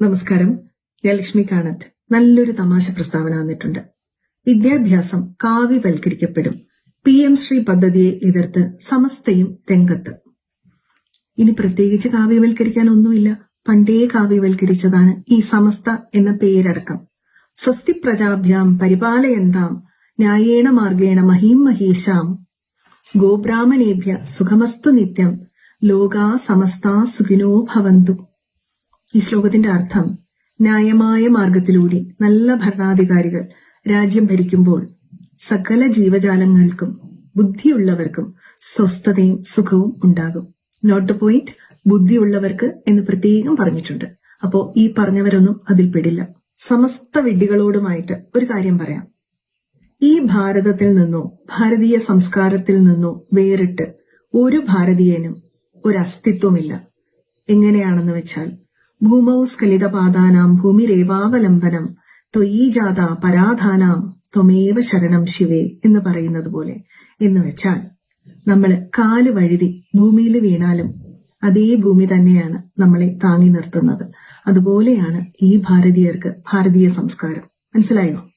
നമസ്കാരം. ഞാൻ ലക്ഷ്മി കാണത്ത്. നല്ലൊരു തമാശ പ്രസ്താവന വന്നിട്ടുണ്ട്. വിദ്യാഭ്യാസം കാവ്യവൽക്കരിക്കപ്പെടും. പി എം ശ്രീ പദ്ധതിയെ എതിർത്ത് സമസ്തയും രംഗത്ത്. ഇനി പ്രത്യേകിച്ച് കാവ്യവൽക്കരിക്കാനൊന്നുമില്ല. പണ്ടേ കാവ്യവൽക്കരിച്ചതാണ് ഈ സമസ്ത എന്ന പേരടക്കം. സ്വസ്തി പ്രജാഭ്യാം പരിപാലയന്താം ന്യായേണ മാർഗേണ മഹീം മഹീഷാം ഗോബ്രാഹ്മണേഭ്യ സുഖമസ്തു നിത്യം. ലോകാ സമസ്താ സുഖിനോ ഭവന്തു. ഈ ശ്ലോകത്തിന്റെ അർത്ഥം ന്യായമായ മാർഗത്തിലൂടെ നല്ല ഭരണാധികാരികൾ രാജ്യം ഭരിക്കുമ്പോൾ സകല ജീവജാലങ്ങൾക്കും ബുദ്ധിയുള്ളവർക്കും സ്വസ്ഥതയും സുഖവും ഉണ്ടാകും. നോട്ട് പോയിന്റ് ബുദ്ധിയുള്ളവർക്ക് എന്ന് പ്രത്യേകം പറഞ്ഞിട്ടുണ്ട്. അപ്പോ ഈ പറഞ്ഞവരൊന്നും അതിൽ പെടില്ല. സമസ്ത വിഡ്ഢികളോടുമായിട്ട് ഒരു കാര്യം പറയാം. ഈ ഭാരതത്തിൽ നിന്നോ ഭാരതീയ സംസ്കാരത്തിൽ നിന്നോ വേറിട്ട് ഒരു ഭാരതീയനും ഒരു അസ്തിത്വമില്ല. എങ്ങനെയാണെന്ന് വെച്ചാൽ ഭൂമൗ സ്ഖലിതപാദാനാം ഭൂമിരേവാവലംബനം ത്വയീജാത പരാധാനാം ത്വമേവ ശരണം ശിവേ എന്ന് പറയുന്നത് പോലെ. എന്ന് വെച്ചാൽ നമ്മൾ കാൽ വഴുതി ഭൂമിയിൽ വീണാലും അതേ ഭൂമി തന്നെയാണ് നമ്മളെ താങ്ങി നിർത്തുന്നത്. അതുപോലെയാണ് ഈ ഭാരതീയർക്ക് ഭാരതീയ സംസ്കാരം. മനസ്സിലായോ?